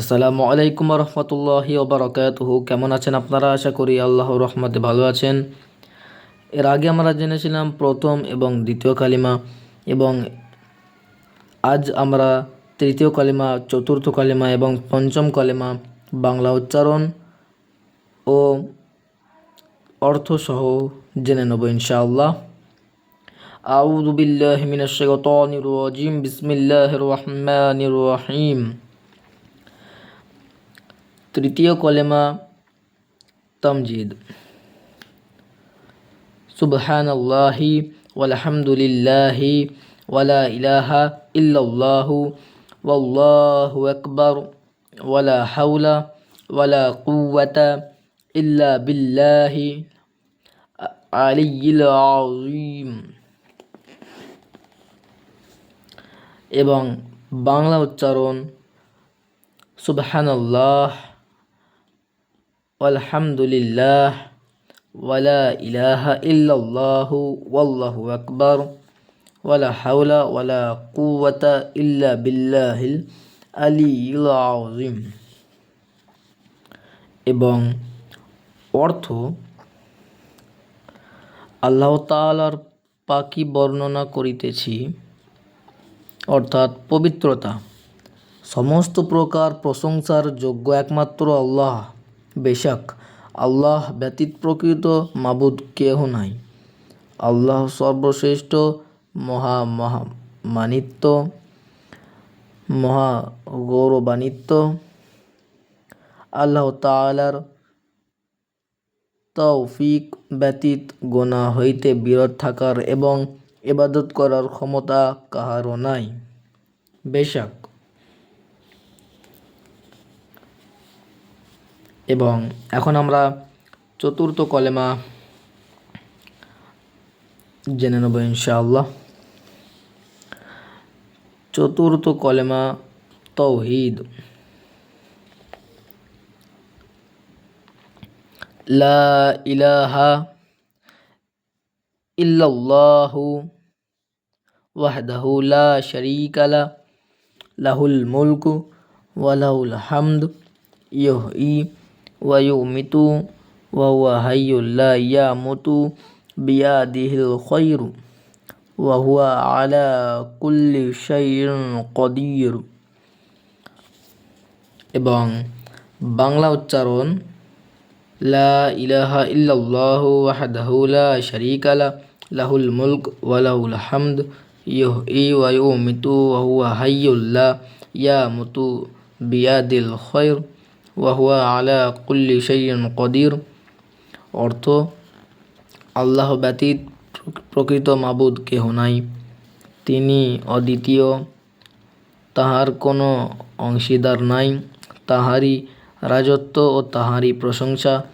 আসসালামু আলাইকুম রহমতুল্লাহি ওবরাকাতুহু। কেমন আছেন আপনারা? আশা করি আল্লাহর রহমতে ভালো আছেন। এর আগে আমরা জেনেছিলাম প্রথম এবং দ্বিতীয় কালিমা এবং আজ আমরা তৃতীয় কালিমা, চতুর্থ কালিমা এবং পঞ্চম কালিমা, বাংলা উচ্চারণ ও অর্থসহ জেনে নেব ইনশাআল্লাহ। আউযু বিল্লাহি মিনাশ শাইতানির রাজিম। বিসমিল্লাহির রহমানির রহিম। তৃতীয় কলেমা তমজিদ। সুবহানাল্লাহি ওয়ালহামদুলিল্লাহি ওয়ালা ইলাহা ইল্লাল্লাহু ওয়াল্লাহু আকবার ওয়ালা হাওলা ওয়ালা কুওয়াতা ইল্লা বিল্লাহি আলিয়্যিল আযীম। এবং বাংলা উচ্চারণ সুবহানাল্লাহ আলহামদুলিল্লাহ, ওয়ালা ইলাহা ইল্লাল্লাহু, ওয়াল্লাহু আকবার, ওয়ালা হাওলা ওয়ালা কুওয়াতা ইল্লা বিল্লাহিল আলিয়্যিল আযীম। এবং অর্থ, আল্লাহ তাআলার পাকি বর্ণনা করিতেছি, অর্থাৎ পবিত্রতা। সমস্ত প্রকার প্রশংসার যোগ্য একমাত্র আল্লাহ। বেশাক। আল্লাহ ব্যতীত প্রকৃত মাবুদ কেহ নাই। আল্লাহ সর্বশ্রেষ্ঠ মহা মহা মানিত্য, মহা গৌরবান্বিত আল্লাহ তালার তৌফিক ব্যতীত গোনা হইতে বিরত থাকার এবং ইবাদত করার ক্ষমতা কাহারও নাই। বেশাক। এবং এখন আমরা চতুর্থ কলেমা জেনে নেব ইনশাআল্লাহ। চতুর্থ কলেমা তৌহিদ। লা ইলাহা ইল্লাল্লাহু ওয়াহদাহু লা শারীকা লাহুল মুলকু ওয়া হামদ, ইউহয়ী। ويؤمت وهو حي لا يموت بيده الخير وهو على كل شيء قدير এবং বাংলা উচ্চারণ লা ইলাহা ইল্লাল্লাহ ওয়াহদাহু লা শারীকা লা লাহুল মুলক ওয়া লাহুল হামদ ইউহয়ী ওয়া ইউমিতু ওয়া হুয়া হাইয়্যুল লা ইয়ামুতু বিয়াদিল খায়র ওয়াহুয়া আলা কুল্লি শাইইন কদির। অর্থ, আল্লাহ ব্যতীত প্রকৃত মাবুদ কেহ নাই। তিনি অদ্বিতীয়, তাহার কোনো অংশীদার নাই। তাহারই রাজত্ব ও তাহারই প্রশংসা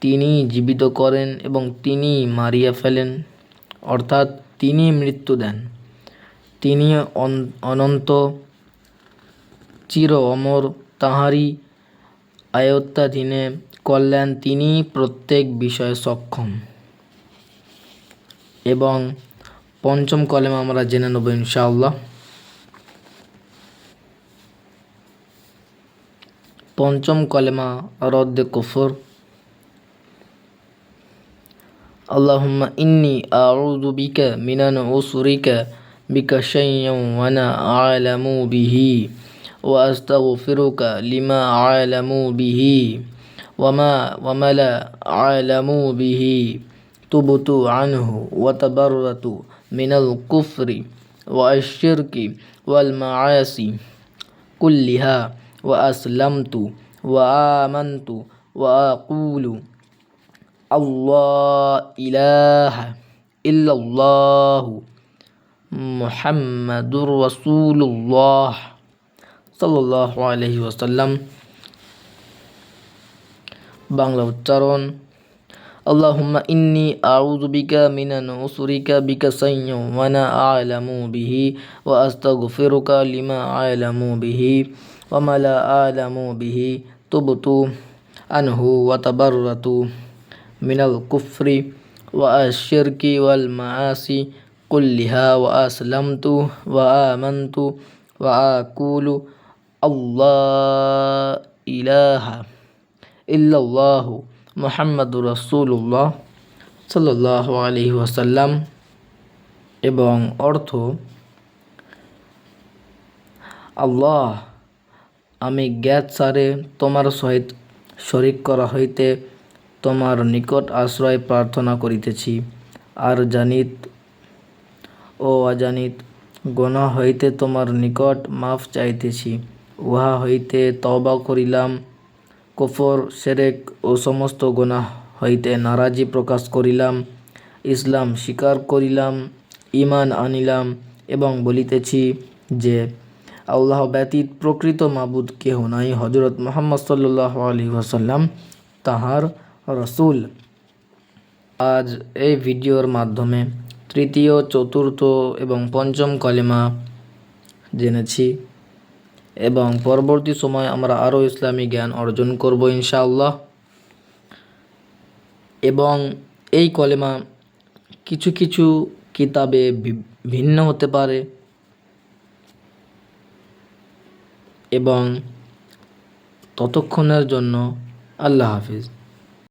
তিনি জীবিত করেন এবং তিনি মারিয়া ফেলেন। অর্থাৎ তিনি মৃত্যু দেন। তিনি অনন্ত, চির অমর, তাহারই আয়ত্তাধীনে কল্যাণ তিনি প্রত্যেক বিষয়ে সক্ষম এবং পঞ্চম কলেমা আমরা জেনে নেব ইনশাআল্লাহ পঞ্চম কলেমা রদ্দে কুফর اللهم إني أعوذ بك من أن أشرك بك شيئا وأنا أعلم به وأستغفرك لما عالموا به وما وما لا عالموا به. تبت عنه وتبرت من الكفر والشرك والمعاصي كلها وأسلمت وآمنت وأقول الله إله إلا الله محمد رسول الله. সাল্লাহ আলহি ওসাল্লাম বাংলা উচ্চারণ আল্লাহুম্মা ইন্নি আউযু বিকা মিনান উসরিকা বিকা সাইয়্যু ওয়া না আ'লামু বিহি ওয়া আস্তাগফিরুকা লিমা আ'লামু বিহি ওয়া মা লা আ'লামু বিহি তুবতু আনহু ওয়া তাবাররাতু মিনাল কুফরি ওয়া আশ-শিরকি ওয়াল আল্লাহ ইলাহা ইল্লাল্লাহু মোহাম্মদুর রসুল্লাহ সাল্লাহ আলহি ওয়াসাল্লাম এবং অর্থ, আল্লাহ, আমি জ্ঞাত সারে তোমার সহিত শরিক করা হইতে তোমার নিকট আশ্রয় প্রার্থনা করিতেছি। আর জানিত ও অজানিত গোনা হইতে তোমার নিকট মাফ চাইতেছি। উহা হইতে তওবা করিলাম, কফর, সেরেক ও সমস্ত গোনা হইতে নারাজি প্রকাশ করিলাম, ইসলাম স্বীকার করিলাম ইমান আনিলাম এবং বলিতেছি যে, আল্লাহ ব্যতীত প্রকৃত মাবুদ কেহ নাই। হজরত মোহাম্মদ সাল্লাহ আলী ওয়াসাল্লাম তাহার রসুল। আজ এই ভিডিওর মাধ্যমে তৃতীয়, চতুর্থ এবং পঞ্চম কলেমা জেনেছি। এবং পরবর্তী সময় আমরা আরও ইসলামী জ্ঞান অর্জন করব ইনশাআল্লাহ। এবং এই কলেমা কিছু কিছু কিতাবে ভিন্ন হতে পারে। এবং ততক্ষণের জন্য আল্লাহ হাফিজ।